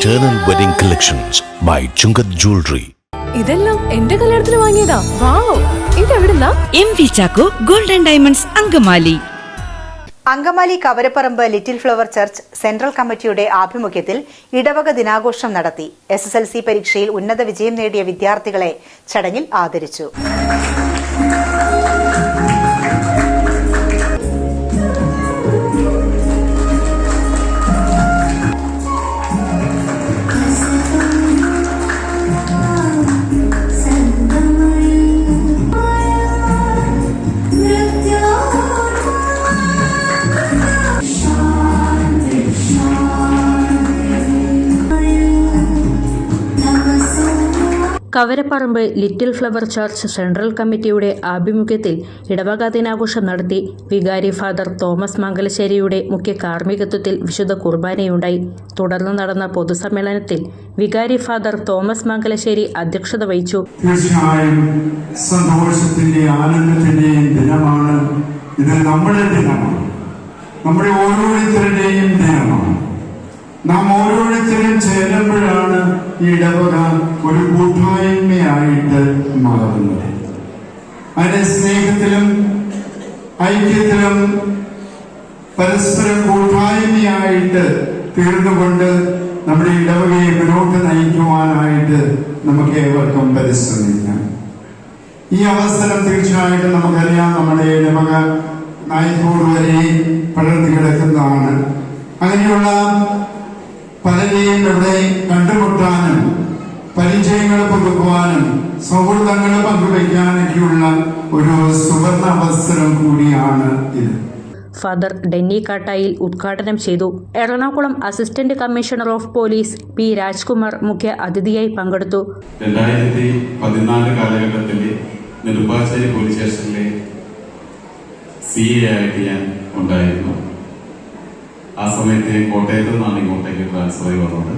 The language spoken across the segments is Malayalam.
Eternal Wedding Collections by Chungat Jewelry. ഇതെല്ലാം എന്റെ കല്യാണത്തിന് വാങ്ങിയതാ. Wow ഇതെവിടുന്നാ? M V Chacko golden diamonds Angamaly. Angamaly Kavaraparambu little flower church central കമ്മിറ്റിയുടെ ആഭിമുഖ്യത്തിൽ ഇടവക ദിനാഘോഷം നടത്തി. എസ് എസ് എൽ സി പരീക്ഷയിൽ ഉന്നത വിജയം നേടിയ വിദ്യാർത്ഥികളെ ചടങ്ങിൽ ആദരിച്ചു. Kavaraparambu little flower church central കമ്മിറ്റിയുടെ ആഭിമുഖ്യത്തിൽ ഇടവക ദിനാഘോഷം നടത്തി വികാരി ഫാദർ തോമസ് മംഗലശ്ശേരിയുടെ മുഖ്യ കാർമ്മികത്വത്തിൽ വിശുദ്ധ കുർബാനയുണ്ടായി. തുടർന്ന് നടന്ന പൊതുസമ്മേളനത്തിൽ വികാരി ഫാദർ തോമസ് മംഗലശ്ശേരി അധ്യക്ഷത വഹിച്ചു. തീർച്ചയായും ദിനമാണ്. ഓരോരുത്തരുടെയും നാം ഓരോരുത്തരും ഈ ഒരു കൂട്ടായ്മയായിട്ട് മാറുന്നത് അതിന്റെ സ്നേഹത്തിലും ഐക്യത്തിലും പരസ്പരം കൂട്ടായ്മയായിട്ട് തീർന്നുകൊണ്ട് നമ്മുടെ ഇടവകയെ മുന്നോട്ട് നയിക്കുവാനായിട്ട് നമുക്ക് ഏവർക്കും പരിശ്രമിക്കാം. ഈ അവസരം തീർച്ചയായിട്ടും നമുക്കറിയാം നമ്മുടെ ഇടവക നായിക്കോട് വരെ പടർന്നു കിടക്കുന്നതാണ്. അങ്ങനെയുള്ള പലരെയും ഇവിടെ കണ്ടുമുട്ടാനും പരിചയങ്ങൾ പുതുക്കുവാനും സൗഹൃദങ്ങൾ പങ്കുവയ്ക്കാനൊക്കെയുള്ള ഒരു സുവർണ അവസരം കൂടിയാണ് ഇത്. ഫാദർ ഡെന്നി കാട്ടായിൽ ഉദ്ഘാടനം ചെയ്തു. Ernakulam assistant commissioner of police P Rajkumar മുഖ്യ അതിഥിയായി പങ്കെടുത്തു. രണ്ടായിരത്തി പതിനാല് കാലഘട്ടത്തിലെ നെടുമ്പാശ്ശേരി പോലീസ് സ്റ്റേഷനിലെ സി എ ആയിട്ട് ഞാൻ ഉണ്ടായിരുന്നു. ആ സമയത്ത് കോട്ടയത്ത് നിന്നാണ് ഇങ്ങോട്ടേക്ക് ട്രാൻസ്ഫർ ആയി വന്നത്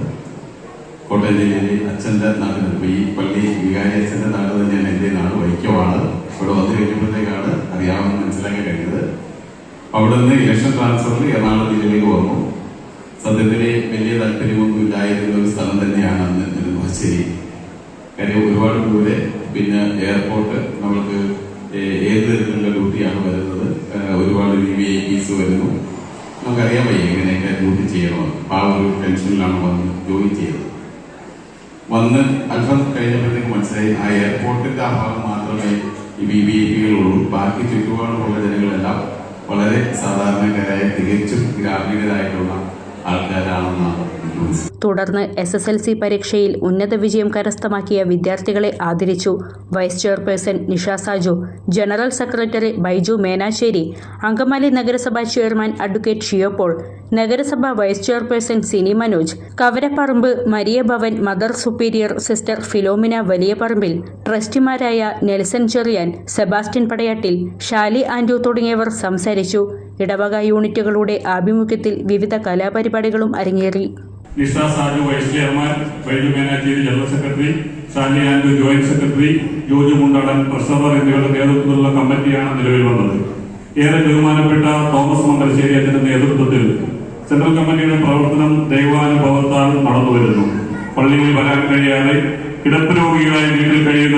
കോട്ടയം ജില്ലയിലെ അച്ഛന്റെ നാട് ഈ പള്ളി വികാരി അച്ഛന്റെ നാട് തന്നെയാണ് എന്റെ നാട് വൈക്കമാണ് ഇവിടെ വന്നു കഴിഞ്ഞപ്പോഴത്തേക്കാണ് അറിയാമെന്ന് മനസ്സിലാക്കാൻ കഴിഞ്ഞത്. അവിടെ നിന്ന് ഇലക്ഷൻ ട്രാൻസ്ഫറിൽ എറണാകുളം ജില്ലയിലേക്ക് വന്നു. സത്യത്തിന് വലിയ താല്പര്യമൊന്നും ഇല്ലായിരുന്ന ഒരു സ്ഥലം തന്നെയാണ് അന്ന് നെടുമ്പാശ്ശേരി കാര്യം ഒരുപാട് ദൂരെ പിന്നെ എയർപോർട്ട് നമ്മൾക്ക് ഏത് തരത്തിലുള്ള ഡ്യൂട്ടിയാണ് വരുന്നത്. ഒരുപാട് വി ഐ പീസ് വരുന്നു. നമുക്കറിയാൻ വയ്യ എങ്ങനെയൊക്കെ ഡ്യൂട്ടി ചെയ്യണമെന്ന്. ആ ഒരു ടെൻഷനിലാണ് വന്ന് ജോയിൻ ചെയ്തത് വന്ന് അല്പം കഴിഞ്ഞപ്പോഴത്തേക്ക് മനസ്സിലായി ആ എയർപോർട്ടിന്റെ ആ ഭാഗം മാത്രമേ ഈ വി വി ഐ പികളുള്ളൂ. ബാക്കി ചുറ്റുപാടുമുള്ള ജനങ്ങളെല്ലാം വളരെ സാധാരണക്കാരായ തികച്ചും ഗ്രാമീണരായിട്ടുള്ള തുടർന്ന് എസ് എസ് എൽ സി പരീക്ഷയിൽ ഉന്നത വിജയം കരസ്ഥമാക്കിയ വിദ്യാർത്ഥികളെ ആദരിച്ചു. Vice chairperson Nisha Saju general secretary Baiju Menassery Angamaly നഗരസഭാ ചെയർമാൻ അഡ്വക്കേറ്റ് ഷിയോപോൾ നഗരസഭാ vice chairperson Sini Manoj Kavaraparambu Maria Bhavan mother superior sister Philomina Valiyaparambil ട്രസ്റ്റിമാരായ Nelson Cherian Sebastian Padayattil Shali Andrew തുടങ്ങിയവർ സംസാരിച്ചു. ഇടവക യൂണിറ്റുകളുടെ ആഭിമുഖ്യത്തിൽ വിവിധ കലാപരിപാടികളും അരങ്ങേറി. Nisha Saju vice chairman വൈദ്യു Menachery general secretary Sali and joint secretary Joju Mundadan പ്രസവർ എന്നിവരുടെ നേതൃത്വത്തിലുള്ള കമ്മിറ്റിയാണ് നിലവിൽ വന്നത്. ഏറെ ബഹുമാനപ്പെട്ട തോമസ് മംഗലശ്ശേരി അതിന്റെ നേതൃത്വത്തിൽ സെൻട്രൽ കമ്മിറ്റിയുടെ പ്രവർത്തനം ദൈവാനുഭവത്താൽ നടന്നുവരുന്നു. പള്ളിയിൽ വരാൻ കഴിയാതെ കിടപ്പ് രോഗികളായി വീട്ടിൽ കഴിയുന്ന